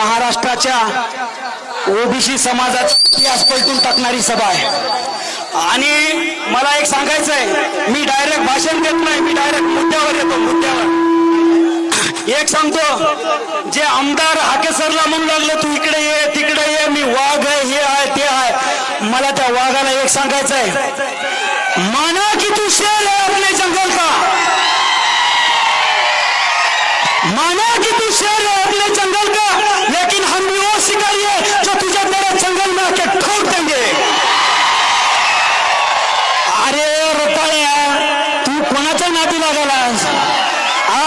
महाराष्ट्राच्या ओबीसी समाजाचा इतिहास पलटून टाकणारी सभा आहे. आणि मला एक सांगायचं आहे मी डायरेक्ट भाषण देत नाही मी डायरेक्ट मुद्द्यावर येतो मुद्द्यावर. एक सांगतो जे आमदार हाकेसरला म्हणू लागले तू इकडे ये तिकडे ये मी वाघ आहे हे आहे ते आहे. मला त्या वाघाला एक सांगायचं आहे माना की तू शेर आहे अपने जंगल का माना कि तू शेर है अपने जंगल का लेकिन हम भी वो शिकारी है जो तुझे मेरे जंगल में आके ठोक देंगे अरे रताळ्या तू कोणाच्या नाती लागलास आ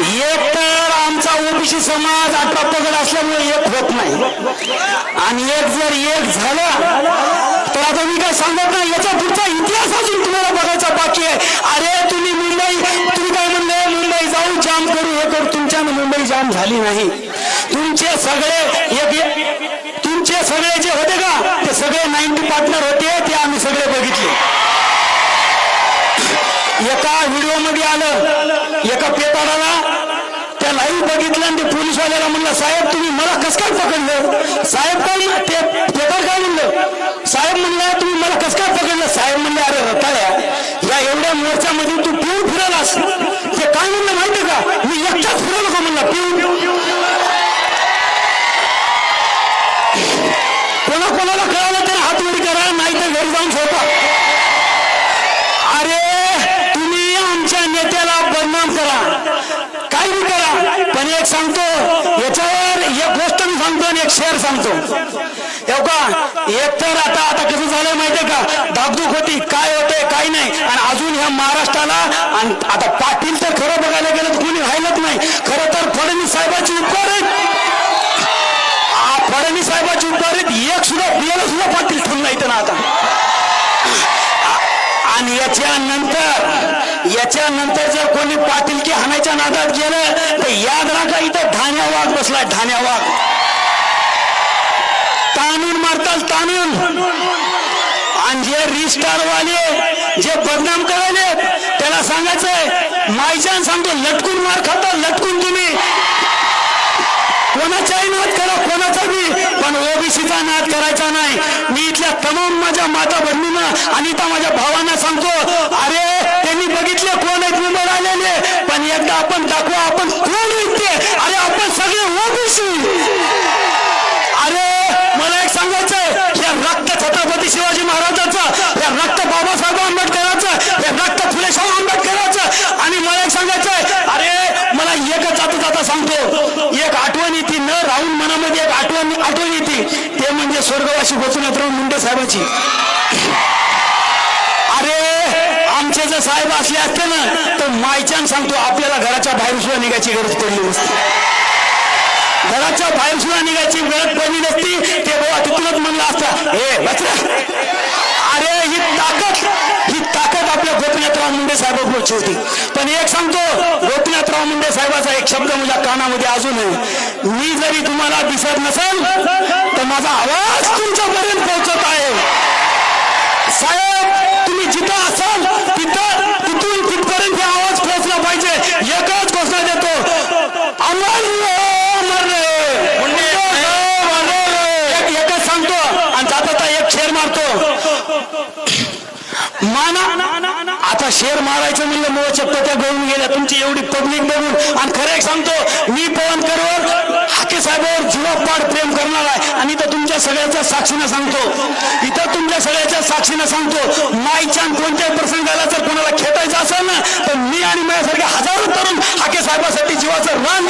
एक तर आमचा ओबीसी समाज अठरा पगड असल्यामुळे एक होत नाही. आणि एक जर एक झालं तर आता मी काय सांगत नाही याचा पुढचा इतिहास अजून तुम्हाला बघायचा बाकी आहे. अरे तुम्ही मुंबई तुम्ही काय म्हणले मुंबई जाऊ जाम करू हे करू तुमच्या मुंबई जाम झाली नाही. तुमचे सगळे एक तुमचे सगळे जे होते का ते सगळे नाईन्टी पार्टनर होते ते आम्ही सगळे बघितले. एका व्हिडिओमध्ये आलं एका पेपराला त्या लाईव्ह बघितलं आणि ते पोलीसवाल्याला म्हणलं साहेब तुम्ही मला कस काय पकडलं? साहेब काय पेपर काय म्हणलं? साहेब म्हणला तुम्ही मला कस काय पकडलं? साहेब म्हणले अरे रताळ्या या एवढ्या मोर्चामध्ये तू पिऊन फिरायलास ते काय म्हणलं माहिती का? मी एकटाच फिरवलं का म्हणलं पिऊन कोणा कोणाला कळालं तर हात वर करा नाही तर घरी जाऊन झोपा अरे तुम्ही आमच्या नेत्याला बदनाम करा काही बी करा पण एक सांगतो याच्यावर एक आपण एक शेर सांगतो. येऊ का? एक तर आता आता कसं झालंय माहितीये का? धाकधूक होती काय होते काय नाही. आणि अजून ह्या महाराष्ट्राला आणि आता पाटील तर खरं बघायला गेलं तर कोणी राहिलंच नाही. खरं तर फडणवीस साहेबांची उपकार आहेत फडणवीस साहेबांची उपकार आहेत एक सुद्धा बियाला सुद्धा पाटील ठेवून नाही ना आता. आणि याच्यानंतर याच्यानंतर जर कोणी पाटील की हाणायच्या नादात गेलं तर याद राखा इथं ठाण्या वाघ बसलाय ठाण्या वाघ तानून मारताल तानून आणि जे रिस्टार वाले जे बदनाम करायले त्याला सांगायचंय मायजान सांगतो लटकून मार खाता लटकून तुम्ही. कोणाचाही नाद करा कोणाचा बी पण ओबीसीचा नाद करायचा नाही. मी इथल्या तमाम माझ्या माता बहिणींना आणि त्या माझ्या भावांना सांगतो अरे त्यांनी बघितले कोण आहेत मुंबईत आलेले पण एकदा आपण दाखवा आपण कोण आहेत अरे आपण सगळे ओबीसी. मला या रक्त छत्रपती शिवाजी महाराजांचं या रक्त बाबासाहेब आंबेडकरांचं या रक्त फुलेशाह आंबेडकरांचं. आणि मला एक सांगायचंय अरे मला एकच जाता जाता सांगतो. एक आठवण येते न राहून मनामध्ये एक आठवण आठवण येते. ते म्हणजे स्वर्गवासी गोपीनाथराव मुंडे साहेबाची. अरे आमचे जर साहेब असले असते ना तर मायच्यान सांगतो आपल्याला घराच्या बाहेर सुद्धा निघायची गरज पडली नसती. घराच्या बाहेर सुद्धा निघायची वेळ पडली नसती. ते बाबा तिथूनच म्हणलं असता हे अरे ही ताकद ही ताकद आपल्या गोपीनाथराव मुंडे साहेबांची होती. पण एक सांगतो गोपीनाथराव मुंडे साहेबाचा एक शब्द माझ्या कानामध्ये अजून आहे. मी जरी तुम्हाला दिसत नसेल तर माझा आवाज तुमच्यापर्यंत पोहोचत आहे. साहेब तुम्ही जिथं असाल तिथं तिथून तिथपर्यंत हे आवाज पोहोचला पाहिजे एकच घोषणा देतो अमर एक एकच सांगतो आणि जाता एक शेर मारतो. माना आता शेर मारायचं म्हणलं मुळे चक्क त्या गळून गेल्या. तुमची एवढी पब्लिक बघून आणि खरं एक सांगतो मी पवनकरवर हाके साहेबावर जीवापाड प्रेम करणार आहे. आणि इथं तुमच्या सगळ्याच्या साक्षीनं सांगतो. इथं तुमच्या सगळ्याच्या साक्षीनं सांगतो. माईच्या कोणत्याही प्रसंगाला जर कोणाला खेटायचं असेल ना तर मी आणि माझ्यासारखे हजारो तरुण हाके साहेबासाठी जीवाचं रान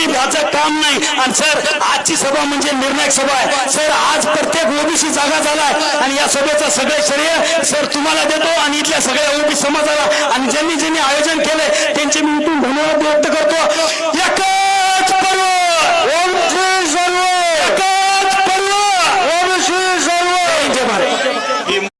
कोणी तुम्ही काम नाही. आणि सर आजची सभा म्हणजे निर्णायक सभा आहे. सर आज प्रत्येक ओबीसी जागा झालाय. आणि या सभेचा सगळे श्रेय सर तुम्हाला देतो आणि इथल्या सगळ्या ओबीसी समाजाला. आणि ज्यांनी ज्यांनी आयोजन केलंय त्यांचे मी इथून धन्यवाद व्यक्त करतो.